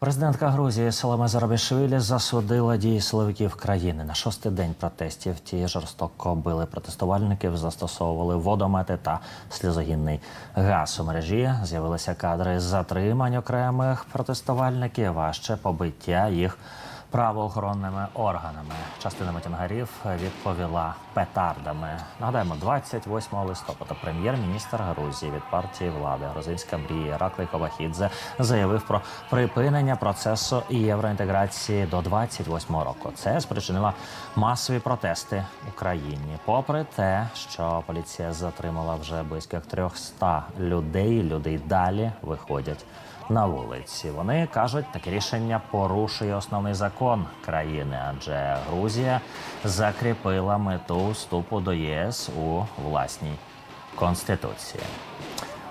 Президентка Грузії Саломе Зарабішвілі засудила дії силовиків країни. На шостий день протестів ті жорстоко били протестувальників, застосовували водомети та сльозогінний газ. У мережі з'явилися кадри затримань окремих протестувальників, а ще побиття їх правоохоронними органами. Частина мітингарів відповіла петардами. Нагадаємо, 28 листопада прем'єр-міністр Грузії від партії влади Грузинська мрія Раклий Ковахідзе заявив про припинення процесу євроінтеграції до 28 року. Це спричинило масові протести в країні. Попри те, що поліція затримала вже близько 300 людей, люди далі виходять на вулиці. Вони кажуть, таке рішення порушує основний закон країни, адже Грузія закріпила мету вступу до ЄС у власній конституції.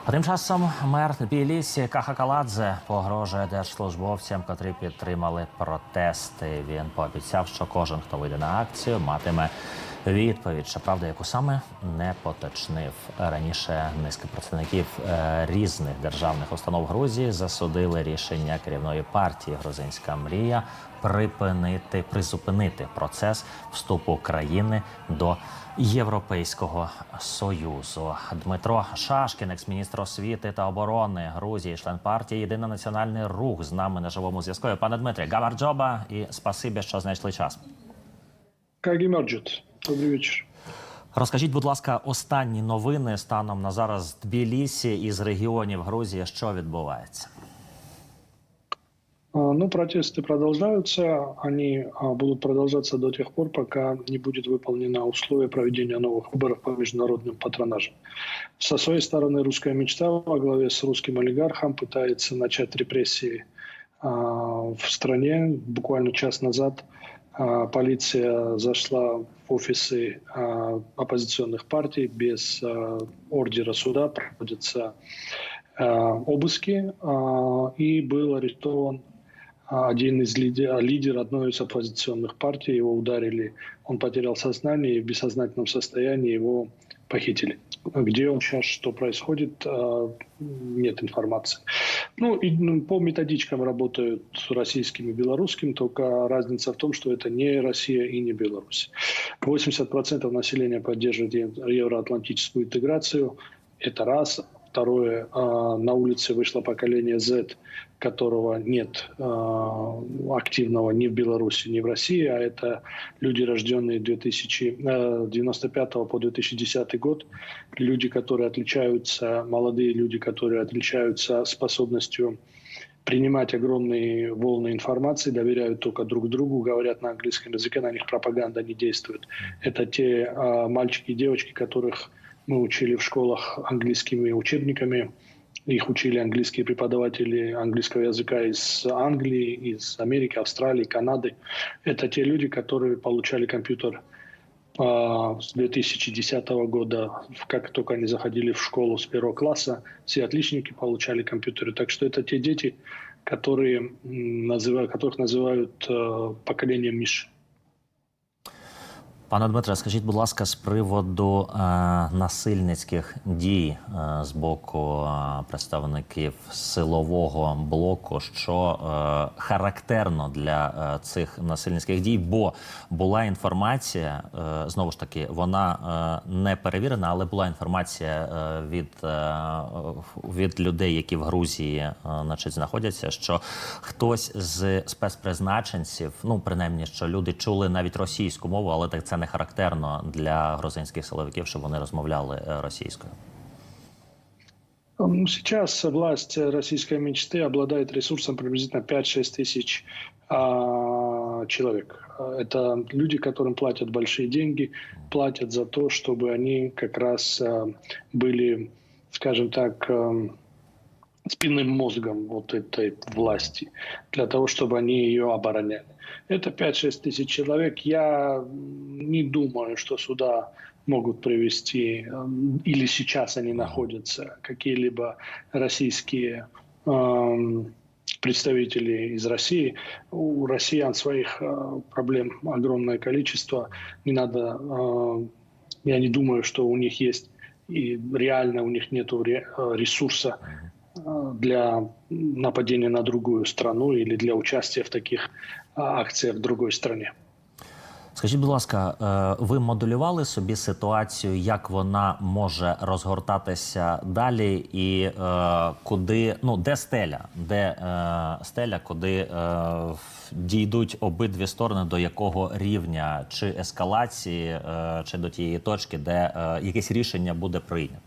А тим часом мер Тбілісі Кахакаладзе погрожує держслужбовцям, котрі підтримали протести. Він пообіцяв, що кожен, хто вийде на акцію, матиме відповідь. Щоправда, яку саме не поточнив раніше. Низка представників е, різних державних установ Грузії засудили рішення керівної партії Грузинська мрія припинити призупинити процес вступу країни до Європейського союзу Дмитро Шашкін, екс-міністр освіти та оборони Грузії, член партії Єдиний національний рух з нами на живому зв'язку. Пане Дмитрі, гаварджоба і спасибі, що знайшли час. Каги Мерджит. Добрый вечер. Розкажіть, будь ласка, останні новини станом на зараз з Тбілісі із регіонів Грузії, що відбувається. А, Ну, протесты продолжаются. Они а, будут продолжаться до тех пор, пока не будет выполнено условие проведения новых выборов по международным патронажам. Со своей стороны, русская мечта во главе с русским олигархом пытается начать репрессии а, в стране. Буквально час назад а, полиция зашла в офисы а, оппозиционных партий без а, ордера суда. Проводятся а, обыски, а, и был арестован а, один из лидер, лидер одной из оппозиционных партий. Его ударили, он потерял сознание, и в бессознательном состоянии его похитили. Где он сейчас, что происходит, а, нет информации. Ну, и ну, по методичкам работают российским и белорусским, только разница в том, что это не Россия и не Беларусь. 80% населения поддерживает ев- евроатлантическую интеграцию. Это раз. Второе, а, на улице вышло поколение Z, которого нет а, активного ни в Беларуси, ни в России, а это люди, рожденные 1995 по 2010 год, люди, которые отличаются, молодые люди, которые отличаются способностью принимать огромные волны информации, доверяют только друг другу, говорят на английском языке, на них пропаганда не действует. Это те а, мальчики и девочки, которых мы учили в школах английскими учебниками. Их учили английские преподаватели английского языка из Англии, из Америки, Австралии, Канады. Это те люди, которые получали компьютер а, с 2010 года, как только они заходили в школу с первого класса, все отличники получали компьютеры. Так что это те дети, которые называют, которых называют э, поколением Миш. Пане Дмитре, скажіть, будь ласка, з приводу е, насильницьких дій е, з боку е, представників силового блоку, що е, характерно для е, цих насильницьких дій, бо була інформація, е, знову ж таки, вона е, не перевірена, але була інформація е, від, е, від людей, які в Грузії е, значить, знаходяться, що хтось з спецпризначенців, ну принаймні, що люди чули навіть російську мову, але так це не характерно для грузинських силовиків, щоб вони розмовляли російською. Сейчас власть российской мечты обладает ресурсом приблизительно 5-6 тысяч а, человек. Это люди, которым платят большие деньги, платят за то, чтобы они как раз а, были, скажем так, а, спинным мозгом вот этой власти, для того, чтобы они ее обороняли. Это 5-6 тысяч человек. Я не думаю, что сюда могут привести, эм, или сейчас они находятся, какие-либо российские эм, представители из России. У россиян своих э, проблем огромное количество. Не надо, э, я не думаю, что у них есть, и реально у них нет ресурса э, для нападения на другую страну или для участия в таких а, акциях в другой стране. Скажіть, будь ласка, е, ви моделювали собі ситуацію, як вона може розгортатися далі, і е, куди ну де стеля, де е, стеля, куди е, дійдуть обидві сторони до якого рівня чи ескалації, е, чи до тієї точки, де е, якесь рішення буде прийнято?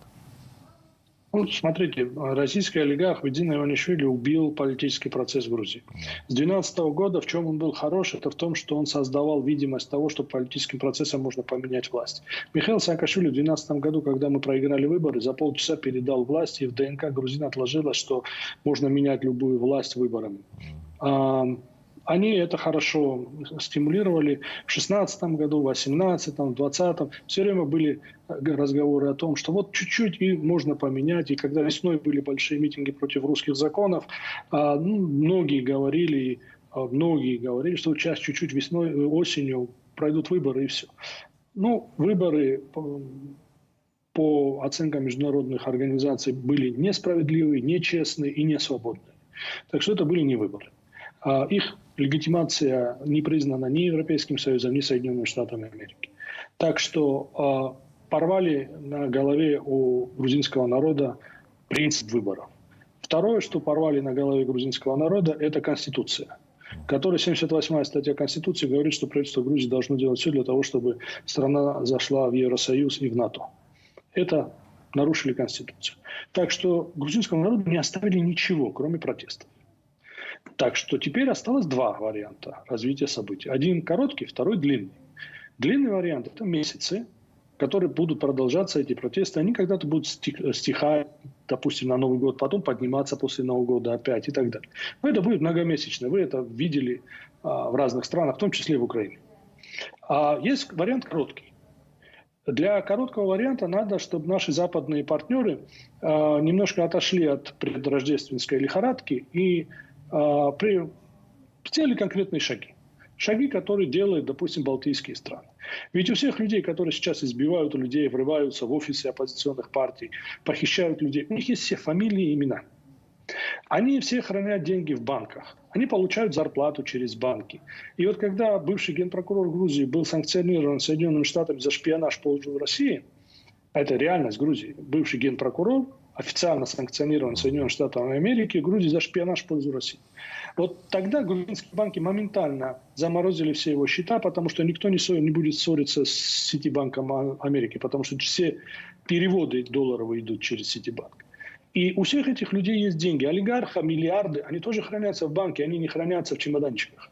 Ну, смотрите, российский олигарх Ведина Иванишвили убил политический процесс в Грузии. С 2012 года в чем он был хорош, это в том, что он создавал видимость того, что политическим процессом можно поменять власть. Михаил Саакашвили в 2012 году, когда мы проиграли выборы, за полчаса передал власть, и в ДНК грузин отложилось, что можно менять любую власть выборами. Они это хорошо стимулировали в 2016 году, в 2018, в 2020. Все время были э, разговоры о том, что вот чуть-чуть и можно поменять. И когда весной были большие митинги против русских законов, а, ну, многие говорили, а, многие говорили, что сейчас чуть-чуть весной, э, осенью пройдут выборы и все. Ну, выборы по- по оценкам международных организаций были несправедливые, нечестные и несвободные. Так что это были не выборы. А Их легитимация не признана ни Европейским Союзом, ни Соединенными Штатами Америки. Так что а, порвали на голове у грузинского народа принцип выборов. Второе, что порвали на голове грузинского народа, это Конституция которая 78-я статья Конституции говорит, что правительство Грузии должно делать все для того, чтобы страна зашла в Евросоюз и в НАТО. Это нарушили Конституцию. Так что грузинскому народу не оставили ничего, кроме протестов. Так что теперь осталось два варианта развития событий. Один короткий, второй длинный. Длинный вариант – это месяцы, которые будут продолжаться, эти протесты. Они когда-то будут стих- стихать, допустим, на Новый год, потом подниматься после Нового года опять и так далее. Но это будет многомесячно. Вы это видели а, в разных странах, в том числе и в Украине. А есть вариант короткий. Для короткого варианта надо, чтобы наши западные партнеры а, немножко отошли от предрождественской лихорадки и при- сделали конкретные шаги. Шаги, которые делают, допустим, балтийские страны. Ведь у всех людей, которые сейчас избивают людей, врываются в офисы оппозиционных партий, похищают людей, у них есть все фамилии и имена. Они все хранят деньги в банках. Они получают зарплату через банки. И вот когда бывший генпрокурор Грузии был санкционирован Соединенными Штатами за шпионаж пользу России, а это реальность Грузии, бывший генпрокурор официально санкционирован Соединенными Штатами Америки Грузии за шпионаж в пользу России. Вот тогда грузинские банки моментально заморозили все его счета, потому что никто не, ссор- не будет ссориться с Ситибанком А- Америки, потому что все переводы долларовые идут через Ситибанк. И у всех этих людей есть деньги. Олигарха, миллиарды, они тоже хранятся в банке, они не хранятся в чемоданчиках.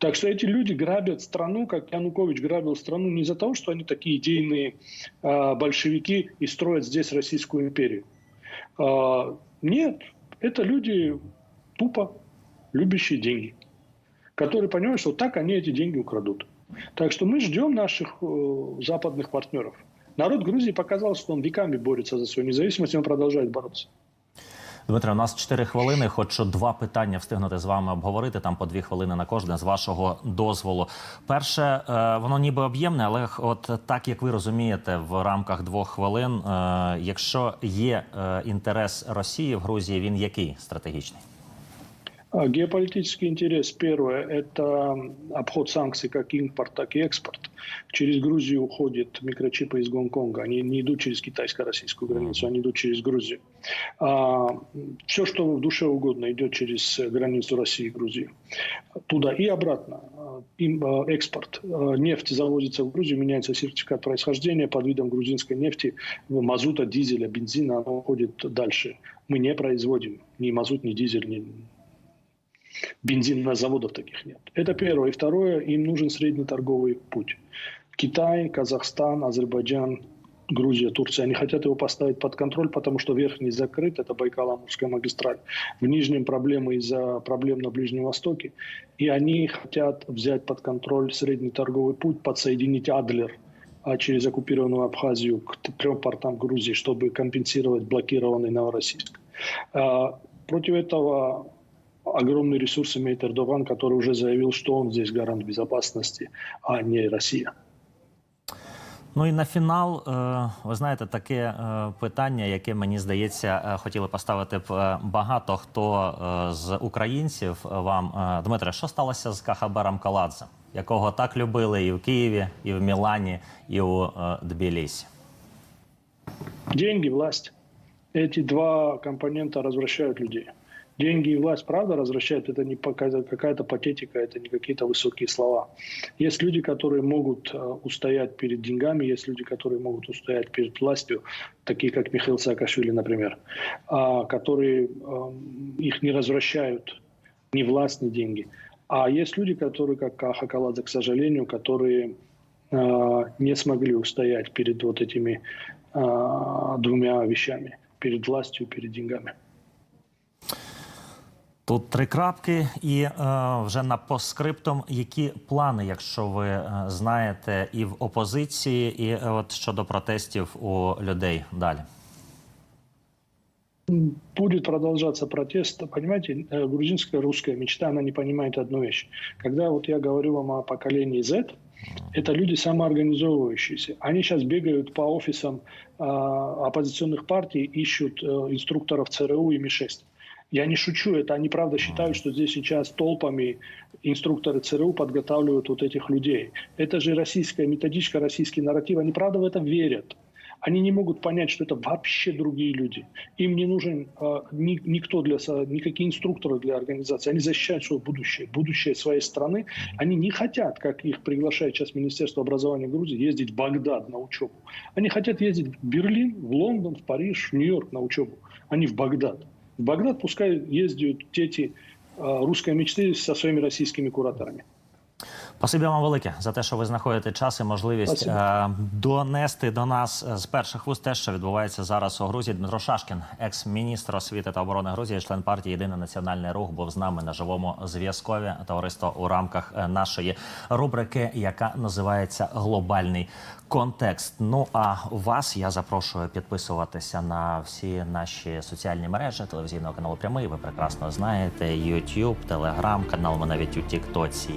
Так что эти люди грабят страну, как Янукович грабил страну не из-за того, что они такие идейные а, большевики и строят здесь Российскую империю. А, нет, это люди тупо любящие деньги, которые понимают, что так они эти деньги украдут. Так что мы ждем наших э, западных партнеров. Народ Грузии показал, что он веками борется за свою независимость, и он продолжает бороться. Дмитре, у нас 4 хвилини. Хочу два питання встигнути з вами обговорити. Там по дві хвилини на кожне з вашого дозволу. Перше, е, воно ніби об'ємне, але от так як ви розумієте, в рамках двох хвилин, е, якщо є е, інтерес Росії в Грузії, він який стратегічний? А, Геополитический интерес, первое, это обход санкций как импорт, так и экспорт. Через Грузию уходят микрочипы из Гонконга. Они не идут через китайско-российскую границу, они идут через Грузию. все, что в душе угодно, идет через границу России и Грузии. Туда и обратно. А, им, а, экспорт. А, Нефть завозится в Грузию, меняется сертификат происхождения под видом грузинской нефти, мазута, дизеля, бензина, она уходит дальше. Мы не производим ни мазут, ни дизель, ни, бензинных заводов таких нет. Это первое. И второе, им нужен средний торговый путь. Китай, Казахстан, Азербайджан, Грузия, Турция. Они хотят его поставить под контроль, потому что верхний закрыт, это Байкало-Амурская магистраль. В нижнем проблемы из-за проблем на Ближнем Востоке. И они хотят взять под контроль средний торговый путь, подсоединить Адлер а, через оккупированную Абхазию к трем портам Грузии, чтобы компенсировать блокированный Новороссийск. А, Против этого огромный ресурс имеет Эрдоган, который уже заявил, что он здесь гарант безопасности, а не Россия. Ну і на фінал, е, ви знаєте, таке е, питання, яке мені здається, е, хотіли поставити б е, багато хто е, з українців вам. Е, Дмитре, що сталося з Кахабером Каладзе, якого так любили і в Києві, і в Мілані, і у е, Тбілісі? Деньги, власть. Эти два компонента развращают людей. Деньги и власть, правда, развращают. Это не какая-то патетика, это не какие-то высокие слова. Есть люди, которые могут э, устоять перед деньгами, есть люди, которые могут устоять перед властью, такие как Михаил Саакашвили, например, а, которые эм, их не развращают ни власть, ни деньги. А есть люди, которые, как Каха Каладзе, к сожалению, которые э, не смогли устоять перед вот этими э, двумя вещами. Перед властью, перед деньгами. Тут три крапки, і е, вже на постскриптум, які плани, якщо ви е, знаєте, і в опозиції, і е, от щодо протестів у людей далі. Будет продолжаться протест. Понимаете, э, грузинская русская мечта, она не понимает одну вещь. Когда вот я говорю вам о поколении Z, это люди самоорганизовывающиеся. Они сейчас бегают по офисам э, оппозиционных партий, ищут э, инструкторов ЦРУ и МИ-6. Я не шучу, это они правда считают, что здесь сейчас толпами инструкторы ЦРУ подготавливают вот этих людей. Это же российская методичка, российский нарратив. Они правда в это верят. Они не могут понять, что это вообще другие люди. Им не нужен э, ни, никто для, никакие инструкторы для организации. Они защищают свое будущее, будущее своей страны. Они не хотят, как их приглашает сейчас Министерство образования Грузии, ездить в Багдад на учебу. Они хотят ездить в Берлин, в Лондон, в Париж, в Нью-Йорк на учебу, а не в Багдад. В Багдад пускай ездят дети э, русской мечты со своими российскими кураторами. Спасибі вам велике за те, що ви знаходите час і можливість е, донести до нас е, з перших вуст те, що відбувається зараз у Грузії. Дмитро Шашкін, екс-міністр освіти та оборони Грузії, член партії Єдиний національний рух, був з нами на живому зв'язкові товариство у рамках е, нашої рубрики, яка називається Глобальний контекст. Ну а вас я запрошую підписуватися на всі наші соціальні мережі телевізійного каналу Прямий. Ви прекрасно знаєте YouTube, Telegram, канал ми навіть у Тіктоці